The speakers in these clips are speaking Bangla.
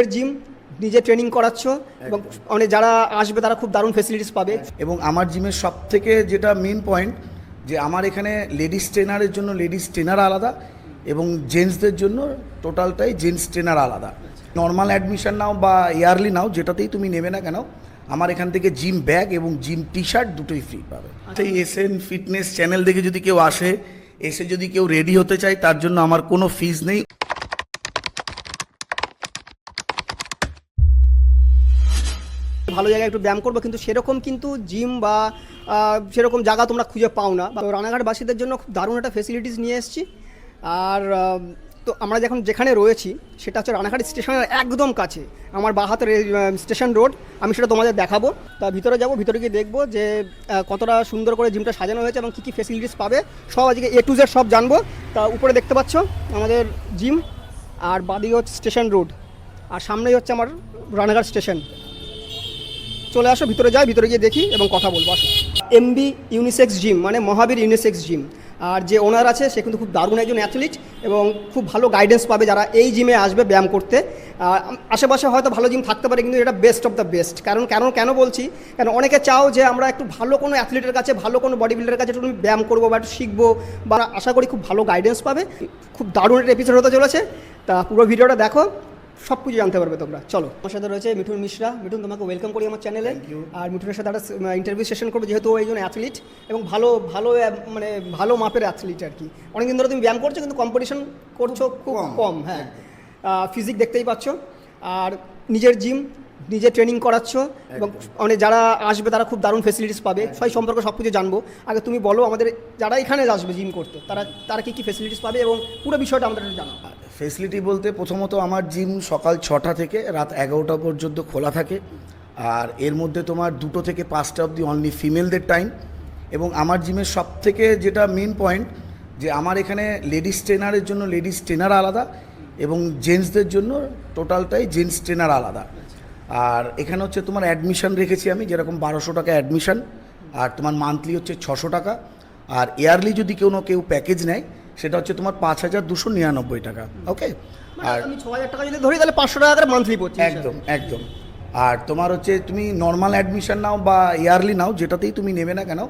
এর জিম নিজে ট্রেনিং করাচ্ছ এবং মানে যারা আসবে তারা খুব দারুণ ফেসিলিটিস পাবে। এবং আমার জিমের সব থেকে যেটা মেন পয়েন্ট যে আমার এখানে লেডিস ট্রেনারের জন্য লেডিস ট্রেনার আলাদা এবং জেন্টসদের জন্য টোটালটাই জেন্টস ট্রেনার আলাদা। নর্মাল অ্যাডমিশন নাও বা ইয়ারলি নাও যেটাতেই তুমি নেবে না কেন আমার এখান থেকে জিম ব্যাগ এবং জিম টি শার্ট দুটোই ফ্রি পাবে। সেই এসএন ফিটনেস চ্যানেল দেখে যদি কেউ আসে এসে যদি কেউ রেডি হতে চায় তার জন্য আমার কোনো ফিজ নেই। ভালো জায়গায় একটু ব্যায়াম করব, কিন্তু সেরকম কিন্তু জিম বা সেরকম জায়গা তোমরা খুঁজে পাও না। তো রানাঘাটবাসীদের জন্য খুব দারুণ একটা ফেসিলিটিস নিয়ে এসেছি। আর তো আমরা যখন যেখানে রয়েছি, সেটা হচ্ছে রানাঘাট স্টেশনের একদম কাছে। আমার বাহাতের স্টেশন রোড, আমি সেটা তোমাদের দেখাবো। তা ভিতরে যাব, ভিতরে গিয়ে দেখব যে কতটা সুন্দর করে জিমটা সাজানো হয়েছে এবং কী কী ফেসিলিটিস পাবে। সব আজকে এ টু জেড সব জানব। তা উপরে দেখতে পাচ্ছ আমাদের জিম আর বাদিকে হচ্ছে স্টেশন রোড। আর সামনেই হচ্ছে আমার রানাঘাট স্টেশন। চলে আসো, ভিতরে যাই, ভিতরে গিয়ে দেখি এবং কথা বলব, আসো। এমবি ইউনিসেক্স জিম মানে মহাবীর ইউনিসেক্স জিম আর যে ওনার আছে, সে কিন্তু খুব দারুণ একজন অ্যাথলিট এবং খুব ভালো গাইডেন্স পাবে যারা এই জিমে আসবে ব্যায়াম করতে। আশেপাশে হয়তো ভালো জিম থাকতে পারে, কিন্তু এটা বেস্ট অফ দ্য বেস্ট কারণ, কেন কেন বলছি? কারণ অনেকে চাও যে আমরা একটু ভালো কোনো অ্যাথলিটের কাছে, ভালো কোনো বডি বিল্ডারের কাছে একটু ব্যায়াম করব বা একটু শিখব বা আশা করি খুব ভালো গাইডেন্স পাবে। খুব দারুণ একটা এপিসোড হতে চলেছে। তা পুরো ভিডিওটা দেখো। সব কিছু জানতে পারবে তোমরা। চলো। আমার সাথে রয়েছে মিঠুন মিশ্রা। মিঠুন তোমাকে ওয়েলকাম করি আমার চ্যানেলে আর মিঠুনের সাথে একটা ইন্টারভিউ সেশন করব যেহেতু ও একজন অ্যাথলিট এবং ভালো ভালো মানে ভালো মাপের অ্যাথলিট আর কি। অনেকদিন ধরে তুমি ব্যায়াম করছ কিন্তু কম্পিটিশন করছ খুব কম। কম হ্যাঁ। ফিজিক দেখতেই পাচ্ছ। আর নিজের জিম নিজে ট্রেনিং করাচ্ছ এবং মানে যারা আসবে তারা খুব দারুণ ফেসিলিটিস পাবে। সেই সম্পর্কে সব কিছু জানব। আগে তুমি বলো আমাদের যারা এখানে আসবে জিম করতে তারা তারা কী কী ফেসিলিটিস পাবে এবং পুরো বিষয়টা আমাদের জানাও। ফেসিলিটি বলতে প্রথমত আমার জিম সকাল ছটা থেকে রাত এগারোটা পর্যন্ত খোলা থাকে। আর এর মধ্যে তোমার দুটো থেকে পাঁচটা অবধি অনলি ফিমেলদের টাইম এবং আমার জিমের সব থেকে যেটা মেন পয়েন্ট যে আমার এখানে লেডিস ট্রেনারের জন্য লেডিস ট্রেনার আলাদা এবং জেন্টসদের জন্য টোটালটাই জেন্টস ট্রেনার আলাদা। আর এখানে হচ্ছে তোমার অ্যাডমিশন রেখেছি আমি যেরকম বারোশো টাকা অ্যাডমিশন আর তোমার মান্থলি হচ্ছে ছশো টাকা। আর ইয়ারলি যদি কোনো কেউ প্যাকেজ নেয় সেটা হচ্ছে তোমার পাঁচ হাজার দুশো নিরানব্বই টাকা ওকে মানে আর আমি ছ হাজার টাকা যদি ধরি তাহলে পাঁচশো টাকা করে মান্থলি পড়ছে একদম একদম। আর তোমার হচ্ছে তুমি নর্মাল অ্যাডমিশন নাও বা ইয়ারলি নাও যেটাতেই তুমি নেবে না কেন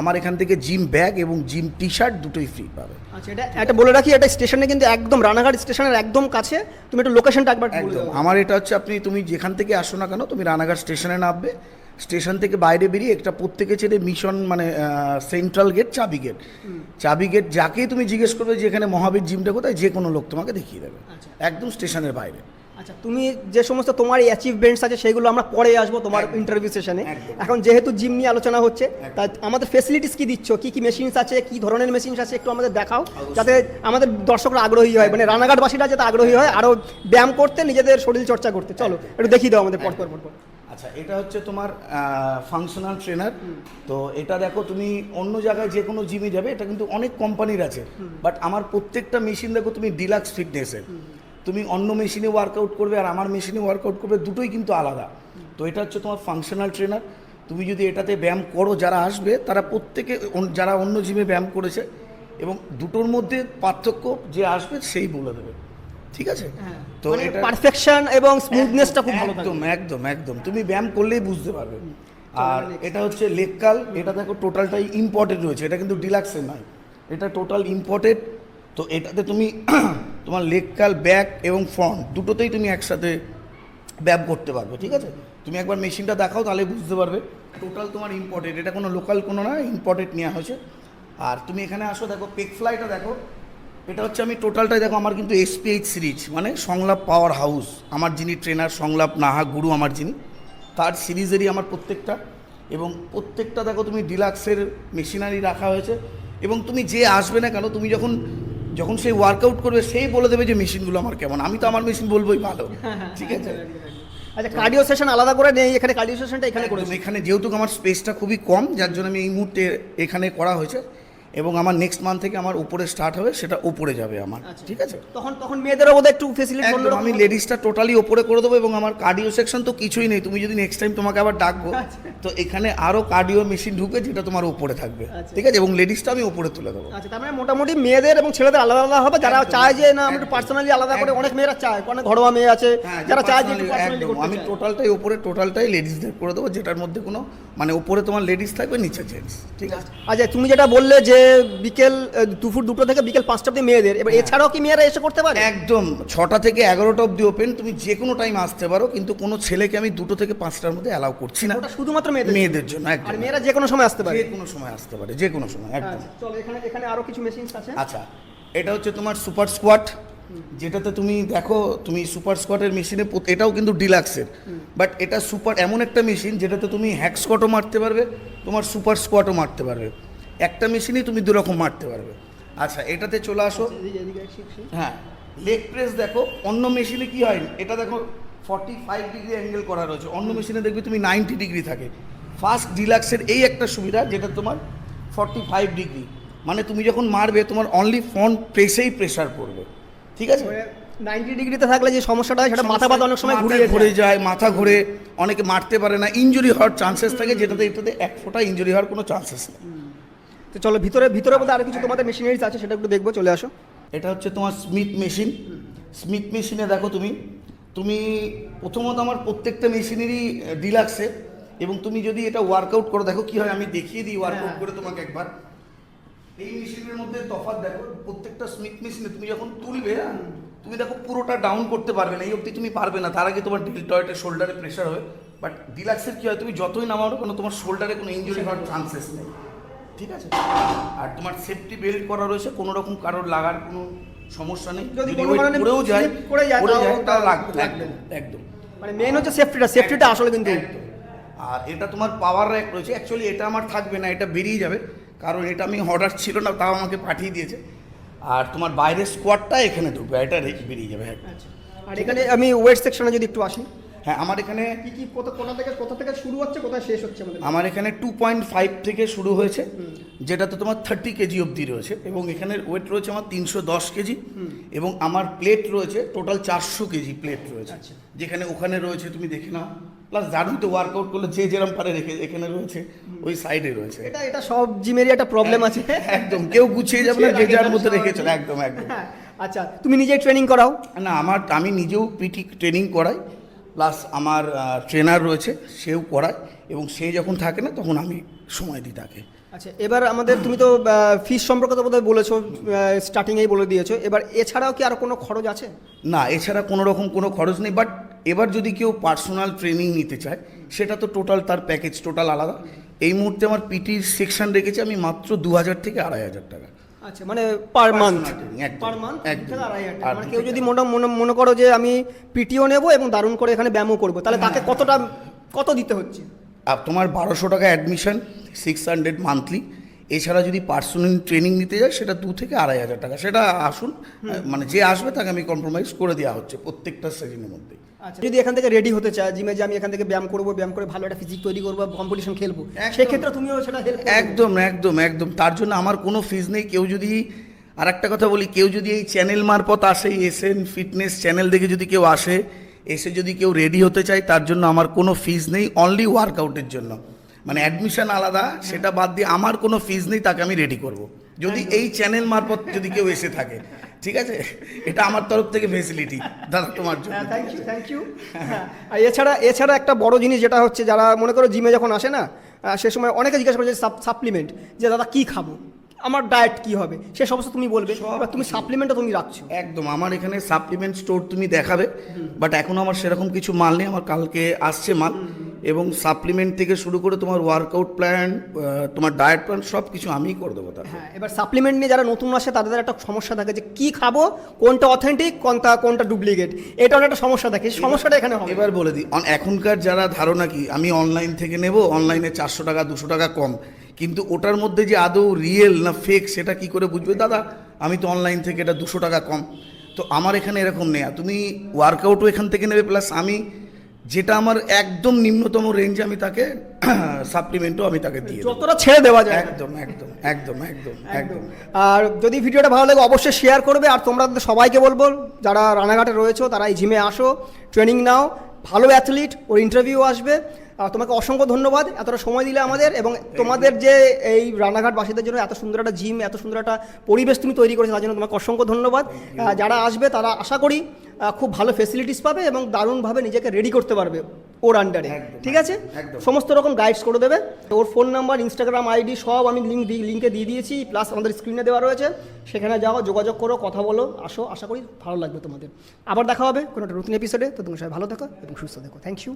আমার এখান থেকে জিম ব্যাগ এবং জিম টি শার্ট দুটোই ফ্রি পাবে। আচ্ছা এটা এটা বলে রাখি এটা স্টেশনে কিন্তু একদম রানাঘাট স্টেশনের একদম কাছে। তুমি একটু লোকেশনটা একবার একদম। আমার এটা হচ্ছে আপনি তুমি যেখান থেকে আসো না কেন তুমি রানাঘাট স্টেশনে নামবে। স্টেশন থেকে বাইরে বেরিয়ে একটা প্রত্যেকে ছেড়ে মিশন মানে সেন্ট্রাল গেট চাবি গেট চাবি গেট যাকেই তুমি জিজ্ঞেস করবে যে এখানে মহাবীর জিমটা কোথায় যে কোনো লোক তোমাকে দেখিয়ে দেবে। আচ্ছা। একদম স্টেশনের বাইরে। আচ্ছা তুমি যে সমস্ত তোমার অ্যাচিভমেন্টস আছে সেগুলো আমরা পরে আসব তোমার ইন্টারভিউ সেশনে এখন যেহেতু জিম নিয়ে আলোচনা হচ্ছে তাই আমাদের ফেসিলিটিস কি দিচ্ছ? কি কি মেশিনস আছে? কি ধরনের মেশিনস আছে? একটু আমাদের দেখাও যাতে আমাদের দর্শকরা আগ্রহী হয় মানে রানাঘাটবাসীরা যাতে আগ্রহী হয় আরও ব্যায়াম করতে নিজেদের শরীর চর্চা করতে। চলো একটু দেখিয়ে দাও আমাদের পরপর পরপর। আচ্ছা এটা হচ্ছে তোমার ফাংশনাল ট্রেনার তো এটা দেখো তুমি অন্য জায়গায় যে কোনো জিমে যাবে এটা কিন্তু অনেক কোম্পানির আছে। বাট আমার প্রত্যেকটা মেশিন দেখো তুমি ডিলাক্স ফিটনেসের তুমি অন্য মেশিনে ওয়ার্কআউট করবে আর আমার মেশিনে ওয়ার্কআউট করবে দুটোই কিন্তু আলাদা। তো এটা হচ্ছে তোমার ফাংশনাল ট্রেনার তুমি যদি এটাতে ব্যায়াম করো যারা আসবে তারা প্রত্যেকে যারা অন্য জিমে ব্যায়াম করেছে এবং দুটোর মধ্যে পার্থক্য যে আসবে সেই বলে দেবে। ঠিক আছে? তো মানে এটা পারফেকশন এবং স্মুথনেসটা খুব ভালো একদম একদম একদম। তুমি ব্যায়াম করলেই বুঝতে পারবে। আর এটা হচ্ছে লেককাল এটা দেখো টোটালটাই ইম্পর্টেড রয়েছে এটা কিন্তু ডিলাক্সে নয়। এটা টোটাল ইম্পর্টেড তো এটাতে তুমি তোমার লেককাল ব্যাক এবং ফ্রন্ট দুটোতেই তুমি একসাথে ব্যাপ করতে পারবে, ঠিক আছে? তুমি একবার মেশিনটা দেখাও, তাহলে বুঝতে পারবে। টোটাল তোমার ইম্পর্টেড এটা কোনো লোকাল কোনো না ইম্পর্টেড নেওয়া হয়েছে। আর তুমি এখানে আসো, দেখো পেক ফ্লাইটা দেখো। এটা হচ্ছে আমি টোটালটাই দেখো, আমার কিন্তু এসপিএইচ সিরিজ মানে সংলাপ পাওয়ার হাউস আমার যিনি ট্রেনার সংলাপ নাহা গুরু আমার যিনি, তার সিরিজেরই আমার প্রত্যেকটা। এবং প্রত্যেকটা দেখো, তুমি ডিলাক্সের মেশিনারি রাখা হয়েছে। এবং তুমি যে আসবে না কেন, তুমি যখন যখন সেই ওয়ার্কআউট করবে সেই বলে দেবে যে মেশিনগুলো আমার কেমন। আমি তো আমার মেশিন বলবোই ভালো। ঠিক আছে? আচ্ছা কার্ডিও সেশন আলাদা করে নেই এখানে কার্ডিও সেশনটা এখানে করে এখানে যেহেতু আমার স্পেসটা খুবই কম যার জন্য আমি এই মুহূর্তে এখানে করা হয়েছে। এবং আমার নেক্সট মান্থ থেকে আমার উপরে স্টার্ট হবে সেটা উপরে যাবে আমার আচ্ছা। ঠিক আছে? তখন তখন মেয়েদেরও বোধহয় একটু ফেসিলিটি একদম আমি লেডিসটা টোটালি ওপরে করে দেবো এবং আমার কার্ডিও সেকশন তো কিছুই নেই তুমি যদি নেক্সট টাইম তোমাকে আবার ডাকবো আচ্ছা। তো এখানে আরও কার্ডিও মেশিন ঢুকে যেটা তোমার উপরে থাকবে আচ্ছা। ঠিক আছে? এবং লেডিসটা আমি উপরে তুলে দেবো। আচ্ছা তার মানে মোটামুটি মেয়েদের এবং ছেলেদের আলাদা আলাদা হবে যারা চায় যে না আমি একদম, পার্সোনালি আলাদা করে অনেক মেয়েরা চায় অনেক ঘরোয়া মেয়ে আছে হ্যাঁ, যারা চায় যে আমি টোটালটাই ওপরে টোটালটাই লেডিসদের করে দেবো যেটার মধ্যে কোনো মানে উপরে তোমার লেডিস থাকবে নিচে জেন্টস ঠিক আছে? আচ্ছা তুমি যেটা বললে যে বিকেল দুপুর দুটো থেকে বিকেল পাঁচটা অব্দি মেয়েদের। এবার হ্যাঁ। এছাড়াও কি মেয়েরা এসে করতে পারে? একদম। ছটা থেকে এগারোটা অবধি ওপেন তুমি যে কোনো টাইম আসতে পারো কিন্তু কোনো ছেলেকে আমি দুটো থেকে পাঁচটার মধ্যে অ্যালাউ করছি না। শুধুমাত্র মেয়েদের মেয়েদের জন্য একদম। মেয়েরা যে কোনো সময় আসতে পারে। যে কোনো সময় আসতে পারে যে কোনো সময় একদম। আচ্ছা, চলো এখানে এখানে আরও কিছু মেশিনস আছে? আচ্ছা এটা হচ্ছে তোমার সুপার স্কোয়াট যেটাতে তুমি দেখো তুমি সুপার স্কোয়াটের মেশিনে এটাও কিন্তু ডিলাক্সের বাট এটা সুপার এমন একটা মেশিন যেটাতে তুমি হ্যাক স্কোয়াটও মারতে পারবে তোমার সুপার স্কোয়াটও মারতে পারবে। একটা মেশিনেই তুমি দুরকম মারতে পারবে। আচ্ছা এটাতে চলে আসো। হ্যাঁ লেগ প্রেস দেখো অন্য মেশিনে কি হয় এটা দেখো ফর্টি ফাইভ ডিগ্রি অ্যাঙ্গেল করা রয়েছে অন্য মেশিনে দেখবে তুমি নাইনটি ডিগ্রি থাকে। ফার্স্ট ডিলাক্সের এই একটা সুবিধা যেটা তোমার ফর্টি ফাইভ ডিগ্রি মানে তুমি যখন মারবে তোমার অনলি ফ্রন্ট প্রেসেই প্রেশার পড়বে। ঠিক আছে? নাইনটি ডিগ্রিতে থাকলে যে সমস্যাটা হয় সেটা মাথা বাদ অনেক সময় ঘুরে ঘুরে যায় মাথা ঘুরে অনেকে মারতে পারে না। ইঞ্জুরি হওয়ার চান্সেস থাকে যেটাতে এটাতে এক ফোঁটা ইঞ্জুরি হওয়ার কোনো চান্সেস নেই। তো চলো ভিতরে ভিতরে বোধহয় আরও কিছু তোমাদের মেশিনারিজ আছে সেটা একটু দেখব চলে আসো। এটা হচ্ছে তোমার স্মিথ মেশিন স্মিথ মেশিনে দেখো তুমি তুমি প্রথমত আমার প্রত্যেকটা মেশিনেরই ডিলাক্সে এবং তুমি যদি এটা ওয়ার্কআউট করো দেখো কি হয় আমি দেখিয়ে দিই ওয়ার্কআউট হ্যাঁ। করে তোমাকে একবার। এই মেশিনের মধ্যে তফাৎ দেখো প্রত্যেকটা স্মিথ মেশিনে তুমি যখন তুলবে তুমি দেখো পুরোটা ডাউন করতে পারবে না এই অবধি তুমি পারবে না। তার আগে তোমার ডিলটয়েটের শোল্ডারে প্রেশার হবে। বাট ডিলাক্সের কি হয় তুমি যতই নামাও কেন তোমার শোল্ডারে কোনো ইঞ্জুরি হওয়ার চান্সেস নেই। ঠিক আছে? আর তোমার সেফটি বেল্ট করা রয়েছে কোনো রকম কারোর লাগার কোনো সমস্যা নেই। যদি কোনো কারণে পড়েও যায় পড়ে যায় তাও লাগবে একদম একদম। মানে মেন হচ্ছে সেফটিটা সেফটিটা আসলে কিন্তু। আর এটা তোমার পাওয়ার র্যাক রয়েছে। অ্যাকচুয়ালি এটা আমার থাকবে না এটা বেরিয়ে যাবে। কারণ এটা আমি অর্ডার ছিল না তাও আমাকে পাঠিয়ে দিয়েছে। আর তোমার বাইরের স্কোয়াডটা এখানে ঢুকবে এটা বেরিয়ে যাবে হ্যাঁ। আর এখানে আমি ওয়েট সেকশনে যদি একটু আসি। হ্যাঁ আমার এখানে কি কি কোথা কোথা থেকে কোথা থেকে শুরু হচ্ছে কোথায় শেষ হচ্ছে আমাদের? আমার এখানে টু পয়েন্ট ফাইভ থেকে শুরু হয়েছে যেটাতে তোমার থার্টি কেজি অবধি রয়েছে এবং এখানের ওয়েট রয়েছে আমার তিনশো দশ কেজি এবং আমার প্লেট রয়েছে টোটাল চারশো কেজি প্লেট রয়েছে। আচ্ছা। যেখানে ওখানে রয়েছে তুমি দেখে নাও প্লাস জানুই তো ওয়ার্কআউট করলে যে যেরম পারে রেখে এখানে রয়েছে ওই সাইডে রয়েছে। এটা এটা সব জিমেরই একটা প্রবলেম আছে। একদম কেউ গুছিয়ে যাবে না যে যার মধ্যে না, রেখে সবাই। চলে একদম একদম। হ্যাঁ, আচ্ছা তুমি নিজেই ট্রেনিং করাও? না আমার আমি নিজেও পিটি ট্রেনিং করাই প্লাস আমার ট্রেনার রয়েছে সেও করায় এবং সে যখন থাকে না তখন আমি সময় দিই তাকে। আচ্ছা এবার আমাদের তুমি তো ফিস সম্পর্কে তো বোধহয় বলেছ স্টার্টিংয়েই বলে দিয়েছ। এবার এছাড়াও কি আরও কোনো খরচ আছে? না এছাড়া কোনো রকম কোনো খরচ নেই বাট এবার যদি কেউ পার্সোনাল ট্রেনিং নিতে চায় সেটা তো টোটাল তার প্যাকেজ টোটাল আলাদা। এই মুহূর্তে আমার পিটির সেকশন রেখেছে আমি মাত্র দু হাজার থেকে আড়াই হাজার টাকা। আচ্ছা মানে পার মান্থ পার মান্থ আড়াই হাজার টাকা। মানে কেউ যদি মনে মনে- মনে করো যে আমি পিটিও নেব এবং দারুণ করে এখানে ব্যায়ামও করব তাহলে তাকে হ্যাঁ, কতটা কত দিতে হচ্ছে? আর তোমার বারোশো টাকা অ্যাডমিশন সিক্স হান্ড্রেড মান্থলি এছাড়া যদি পার্সোনাল ট্রেনিং নিতে যায় সেটা দু থেকে আড়াই হাজার টাকা। সেটা আসুন মানে যে আসবে তাকে আমি কম্প্রোমাইজ করে দেওয়া হচ্ছে প্রত্যেকটা সেশনের মধ্যে। আচ্ছা। যদি এখান থেকে রেডি হতে চায় জিমে যে আমি এখান থেকে ব্যায়াম করব ব্যায়াম করে ভালো একটা ফিজিক তৈরি করব কম্পিটিশন খেলব সেক্ষেত্রে তুমিও সেটা একদম একদম একদম। তার জন্য আমার কোনো ফিজ নেই। কেউ যদি আর একটা কথা বলি কেউ যদি এই চ্যানেল মারফত আসে এসএন ফিটনেস চ্যানেল দেখে যদি কেউ আসে এসে যদি কেউ রেডি হতে চায় তার জন্য আমার কোনো ফিজ নেই অনলি ওয়ার্কআউটের জন্য। মানে অ্যাডমিশন আলাদা সেটা বাদ দিয়ে আমার কোনো ফিজ নেই তাকে আমি রেডি করব। যদি এই চ্যানেল মারফত যদি কেউ এসে থাকে। ঠিক আছে? এটা আমার তরফ থেকে ফেসিলিটি দাদা তোমার জন্য। থ্যাংক ইউ থ্যাংক ইউ আর এছাড়া এছাড়া একটা বড় জিনিস যেটা হচ্ছে যারা মনে করো জিমে যখন আসে না সে সময় অনেকে জিজ্ঞাসা করে যে সাপ্লিমেন্ট যে দাদা কী খাব? আমার ডায়েট কি হবে? সে সমস্ত তুমি বলবে তুমি সাপ্লিমেন্টটা তুমি রাখছো। একদম আমার এখানে সাপ্লিমেন্ট স্টোর তুমি দেখাবে বাট এখনও আমার সেরকম কিছু মাল নেই আমার কালকে আসছে মাল। এবং সাপ্লিমেন্ট থেকে শুরু করে তোমার ওয়ার্কআউট প্ল্যান তোমার ডায়েট প্ল্যান সব কিছু আমিই করে দেবো তার হ্যাঁ এবার সাপ্লিমেন্ট নিয়ে যারা নতুন আসে তাদের একটা সমস্যা থাকে যে কি খাব কোনটা অথেন্টিক কোনটা কোনটা ডুপ্লিকেট এটা একটা সমস্যা থাকে সমস্যাটা এখানে হবে। এবার বলে দিই এখনকার যারা ধারণা কি আমি অনলাইন থেকে নেব অনলাইনে চারশো টাকা দুশো টাকা কম। কিন্তু ওটার মধ্যে যে আদৌ রিয়েল না ফেক সেটা কি করে বুঝবে? দাদা আমি তো অনলাইন থেকে এটা দুশো টাকা কম। তো আমার এখানে এরকম নেই তুমি ওয়ার্কআউটও এখান থেকে নেবে প্লাস আমি যেটা আমার একদম নিম্নতম রেঞ্জে আমি তাকে সাপ্লিমেন্টও আমি তাকে দেবো। যতটা ছেড়ে দেওয়া যায়। একদম একদম একদম একদম একদম। আর যদি ভিডিওটা ভালো লাগে অবশ্যই শেয়ার করবে। আর তোমরা সবাইকে বলব যারা রানাঘাটে রয়েছো তারা এই জিমে আসো ট্রেনিং নাও। ভালো অ্যাথলিট ওর ইন্টারভিউ আসবে। আর তোমাকে অসংখ্য ধন্যবাদ। এতটা সময় দিলে আমাদের এবং তোমাদের যে এই রানাঘাট বাসীদের জন্য এত সুন্দর একটা জিম এত সুন্দর একটা পরিবেশ তুমি তৈরি করেছ তার জন্য তোমাকে অসংখ্য ধন্যবাদ। যারা আসবে তারা আশা করি খুব ভালো ফেসিলিটিস পাবে এবং দারুণভাবে নিজেকে রেডি করতে পারবে ওর আন্ডারে ঠিক আছে? সমস্ত রকম গাইডস করে দেবে। ওর ফোন নাম্বার ইনস্টাগ্রাম আইডি সব আমি লিঙ্ক দিই লিঙ্কে দিয়ে দিয়েছি প্লাস আমাদের স্ক্রিনে দেওয়া রয়েছে। সেখানে যাও যোগাযোগ করো কথা বলো আসো আশা করি ভালো লাগবে তোমাদের। আবার দেখা হবে কোনো একটা নতুন এপিসোডে তো তুমি সবাই ভালো থাকো এবং সুস্থ থাকো। Thank you